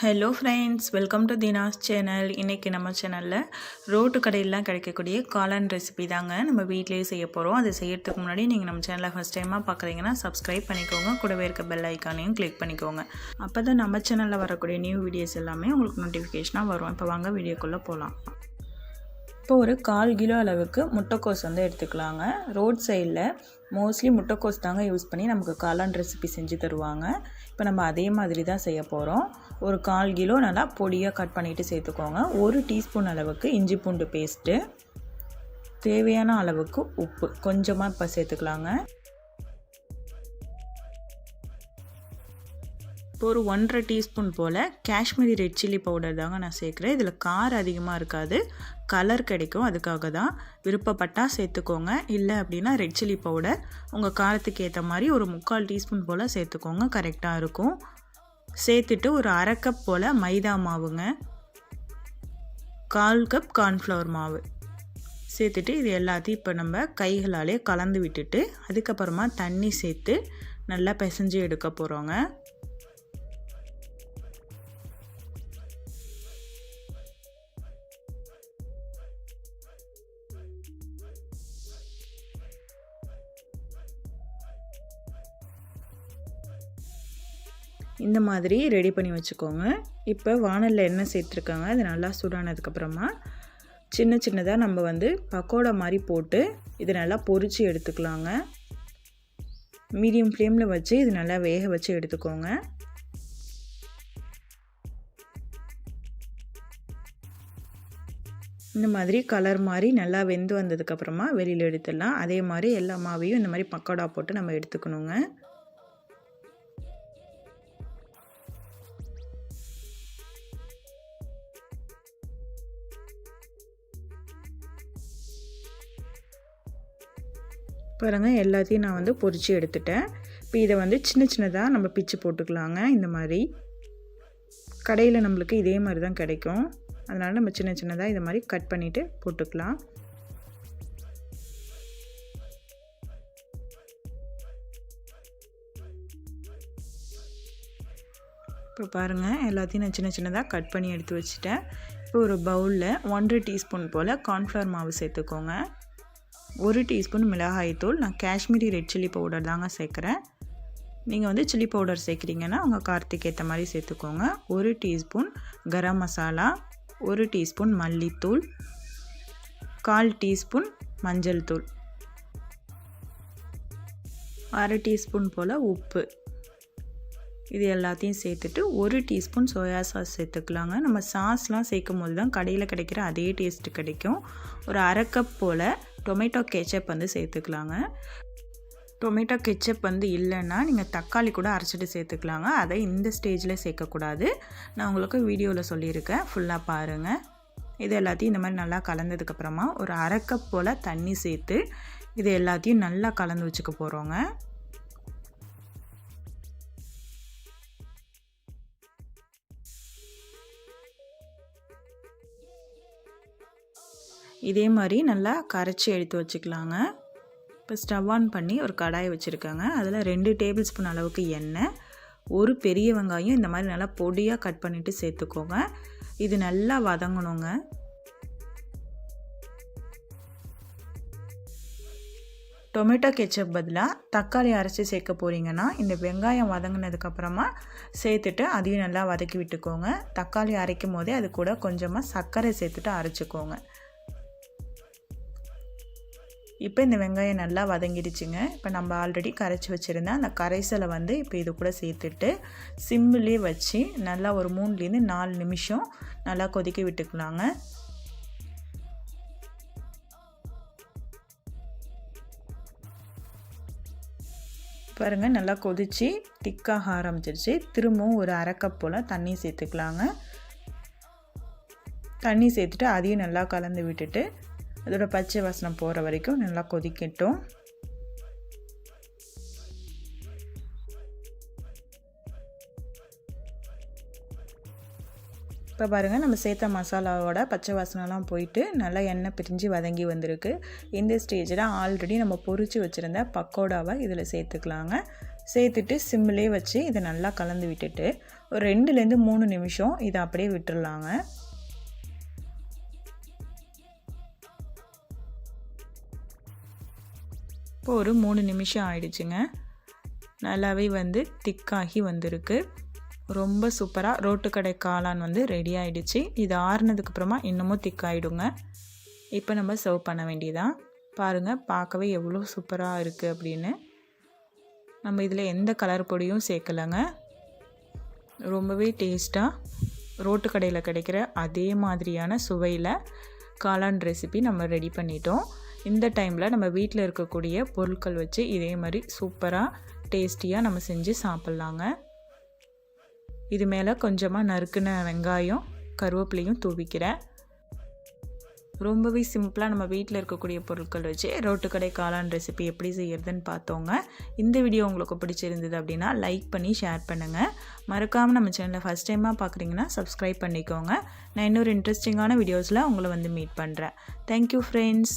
Hello friends welcome to Dina's channel இன்றைக்கி நம்ம சேனலில் ரோட்டு கடையிலாம் கிடைக்கக்கூடிய காளான் ரெசிபி தாங்க நம்ம வீட்டிலேயே செய்ய போகிறோம் அதை செய்யறதுக்கு முன்னாடி நீங்கள் நம்ம சேனலை ஃபஸ்ட் டைமாக பார்க்குறீங்கன்னா சப்ஸ்கிரைப் பண்ணிக்கோங்க. கூடவே இருக்க பெல் ஐக்கானையும் கிளிக் பண்ணிக்கோங்க. அப்போ தான் நம்ம சேனலில் வரக்கூடிய நியூ வீடியோஸ் எல்லாமே உங்களுக்கு நோட்டிஃபிகேஷனாக வரும். இப்போ வாங்க வீடியோக்குள்ளே போகலாம் இப்போ ஒரு கால் கிலோ அளவுக்கு முட்டைக்கோஸ் வந்து எடுத்துக்கலாங்க. ரோட் சைடில் மோஸ்ட்லி முட்டைக்கோஸ் தாங்க யூஸ் பண்ணி நமக்கு காளான் ரெசிபி செஞ்சு தருவாங்க. இப்போ நம்ம அதே மாதிரி தான் செய்ய போகிறோம் ஒரு கால் கிலோ நல்லா பொடியாக கட் பண்ணிவிட்டு சேர்த்துக்கோங்க. ஒரு டீஸ்பூன் அளவுக்கு இஞ்சி பூண்டு பேஸ்ட்டு. தேவையான அளவுக்கு உப்பு கொஞ்சமாக இப்போ சேர்த்துக்கலாங்க. இப்போ ஒரு ஒன்றரை டீஸ்பூன் போல் காஷ்மீரி ரெட் சில்லி பவுடர் தாங்க நான் சேர்க்குறேன். இதில் காரம் அதிகமாக இருக்காது. கலர் கிடைக்கும் அதுக்காக தான். விருப்பப்பட்டால் சேர்த்துக்கோங்க. இல்லை அப்படின்னா ரெட் சில்லி பவுடர். உங்கள் காரத்துக்கு ஏற்ற மாதிரி ஒரு முக்கால் டீஸ்பூன் போல் சேர்த்துக்கோங்க. கரெக்டாக இருக்கும். சேர்த்துட்டு ஒரு அரை கப் போல் மைதா மாவுங்க. கால் கப் கார்ன்ஃப்ளவர் மாவு. சேர்த்துட்டு இது எல்லாத்தையும் இப்போ நம்ம கைகளாலே கலந்து விட்டுட்டு அதுக்கப்புறமா தண்ணி சேர்த்து நல்லா பிசைஞ்சு எடுக்க போகிறோங்க இந்த மாதிரி ரெடி பண்ணி வச்சுக்கோங்க. இப்போ வானலில் எண்ணெய் சேர்த்துருக்காங்க. அது நல்லா சூடானதுக்கப்புறமா சின்ன சின்னதாக நம்ம வந்து பக்கோடா மாதிரி போட்டு இதை நல்லா பொறிச்சு எடுத்துக்கலாங்க. மீடியம் ஃப்ளேமில் வச்சு இது நல்லா வேக வச்சு எடுத்துக்கோங்க. இந்த மாதிரி கலர் மாதிரி நல்லா வெந்து வந்ததுக்கப்புறமா வெளியில் எடுத்துடலாம். அதே மாதிரி எல்லா மாவையும் இந்த மாதிரி பக்கோடா போட்டு நம்ம எடுத்துக்கணுங்க. பாருங்கள் எல்லாத்தையும் நான் வந்து பொறிச்சு எடுத்துட்டேன். இப்போ இதை வந்து சின்ன சின்னதாக நம்ம பிச்சு போட்டுக்கலாங்க இந்த மாதிரி. கடையில் நம்மளுக்கு இதே மாதிரி தான் கிடைக்கும். அதனால் நம்ம சின்ன சின்னதாக இதை மாதிரி கட் பண்ணிவிட்டு போட்டுக்கலாம். இப்போ பாருங்கள் எல்லாத்தையும் நான் சின்ன சின்னதாக கட் பண்ணி எடுத்து வச்சுட்டேன். இப்போ ஒரு பவுலில் ஒன்றரை டீஸ்பூன் போல் கார்ன்ஃப்ளவர் மாவு சேர்த்துக்கோங்க. ஒரு டீஸ்பூன் மிளகாய்த்தூள் நான் காஷ்மீரி ரெட் சில்லி பவுடர் தாங்க சேர்க்குறேன். நீங்கள் வந்து சில்லி பவுடர் சேர்க்குறீங்கன்னா உங்கள் காரத்துக்கு ஏற்ற மாதிரி சேர்த்துக்கோங்க. ஒரு டீஸ்பூன் கரம் மசாலா ஒரு டீஸ்பூன் மல்லித்தூள் கால் டீஸ்பூன் மஞ்சள் தூள். அரை டீஸ்பூன் போல் உப்பு. இது எல்லாத்தையும் சேர்த்துட்டு ஒரு டீஸ்பூன் சோயா சாஸ் சேர்த்துக்கலாங்க. நம்ம சாஸ்லாம் சேர்க்கும் போது தான் கடையில் கிடைக்கிற அதே டேஸ்ட்டு கிடைக்கும். ஒரு அரை கப் போல் டொமேட்டோ கெச்சப் வந்து சேர்த்துக்கலாங்க. டொமேட்டோ கெச்சப் வந்து இல்லைன்னா நீங்கள் தக்காளி கூட அரைச்சிட்டு சேர்த்துக்கலாங்க. அதை இந்த ஸ்டேஜில் சேர்க்கக்கூடாது. நான் உங்களுக்கு வீடியோவில் சொல்லியிருக்கேன். ஃபுல்லாக பாருங்கள் இது எல்லாத்தையும் இந்த மாதிரி நல்லா கலந்ததுக்கப்புறமா ஒரு அரை கப் போல் தண்ணி சேர்த்து இது எல்லாத்தையும் நல்லா கலந்து வச்சுக்க போகிறோங்க இதே மாதிரி நல்லா கரைச்சி எடுத்து வச்சுக்கலாங்க. இப்போ ஸ்டவ் ஆன் பண்ணி ஒரு கடாயை வச்சுருக்காங்க. அதில் ரெண்டு டேபிள் ஸ்பூன் அளவுக்கு எண்ணெய் ஒரு பெரிய வெங்காயம் இந்த மாதிரி நல்லா பொடியாக கட் பண்ணிவிட்டு சேர்த்துக்கோங்க. இது நல்லா வதங்கணுங்க. டொமேட்டோ கெச்சப் பதிலாக தக்காளி அரைச்சி சேர்க்க போகிறீங்கன்னா இந்த வெங்காயம் வதங்கினதுக்கப்புறமா சேர்த்துட்டு அதையும் நல்லா வதக்கி விட்டுக்கோங்க. தக்காளி அரைக்கும் போதே அது கூட கொஞ்சமாக சர்க்கரை சேர்த்துட்டு அரைச்சிக்கோங்க. இப்போ இந்த வெங்காயம் நல்லா வதங்கிடுச்சுங்க. இப்போ நம்ம ஆல்ரெடி கரைச்சி வச்சுருந்தேன் அந்த கரைசலை வந்து இப்போ இது கூட சேர்த்துட்டு சிம்மிலே வச்சு நல்லா ஒரு மூணுலேருந்து நாலு நிமிஷம் நல்லா கொதிக்க விட்டுக்கலாங்க. பாருங்கள் நல்லா கொதித்து திக்காக ஆரம்பிச்சிருச்சு. திரும்பவும் ஒரு அரைக்கப் போல் தண்ணி சேர்த்துக்கலாங்க. தண்ணி சேர்த்துட்டு அதையும் நல்லா கலந்து விட்டுட்டு அதோட பச்சை வாசனம் போகிற வரைக்கும் நல்லா கொதிக்கட்டும். இப்போ பாருங்கள் நம்ம சேர்த்த மசாலாவோட பச்சை வாசனம்லாம் போயிட்டு நல்லா எண்ணெய் பிரிஞ்சு வதங்கி வந்திருக்கு. இந்த ஸ்டேஜில் ஆல்ரெடி நம்ம பொறிச்சு வச்சுருந்த பக்கோடாவை இதில் சேர்த்துக்கலாங்க. சேர்த்துட்டு சிம்மிலே வச்சு இதை நல்லா கலந்து விட்டுட்டு ஒரு ரெண்டுலேருந்து மூணு நிமிஷம் இதை அப்படியே விட்டுடலாங்க இப்போ ஒரு மூணு நிமிஷம் ஆயிடுச்சுங்க. நல்லாவே வந்து திக்காகி வந்திருக்கு. ரொம்ப சூப்பராக ரோட்டுக்கடை காளான் வந்து ரெடி ஆகிடுச்சு இது ஆறுனதுக்கு அப்புறமா இன்னமும் திக்காயிடுங்க. இப்போ நம்ம சர்வ் பண்ண வேண்டியதான் பாருங்கள் பார்க்கவே எவ்வளோ சூப்பராக இருக்குது அப்படின்னு. நம்ம இதில் எந்த கலர் பொடியும் சேர்க்கலைங்க. ரொம்பவே டேஸ்ட்டாக ரோட்டு கடையில் கிடைக்கிற அதே மாதிரியான சுவையில் காளான் ரெசிபி நம்ம ரெடி பண்ணிட்டோம். இந்த டைமில் நம்ம வீட்டில் இருக்கக்கூடிய பொருட்கள் வச்சு இதே மாதிரி சூப்பராக டேஸ்டியாக நம்ம செஞ்சு சாப்பிட்லாங்க. இது மேலே கொஞ்சமாக நறுக்குன வெங்காயம் கருவேப்பிலையும் தூவிக்கிறேன். ரொம்பவே சிம்பிளாக நம்ம வீட்டில் இருக்கக்கூடிய பொருட்கள் வச்சு ரோட்டுக்கடை காளான் ரெசிபி எப்படி செய்யறதுன்னு பார்த்தோங்க. இந்த வீடியோ உங்களுக்கு பிடிச்சிருந்தது அப்படின்னா லைக் பண்ணி ஷேர் பண்ணுங்கள் மறக்காமல் நம்ம சேனலை ஃபஸ்ட் டைமாக பார்க்குறீங்கன்னா சப்ஸ்கிரைப் பண்ணிக்கோங்க. நான் இன்னொரு இன்ட்ரெஸ்டிங்கான வீடியோஸில் உங்களை வந்து மீட் பண்ணுறேன் தேங்க்யூ ஃப்ரெண்ட்ஸ்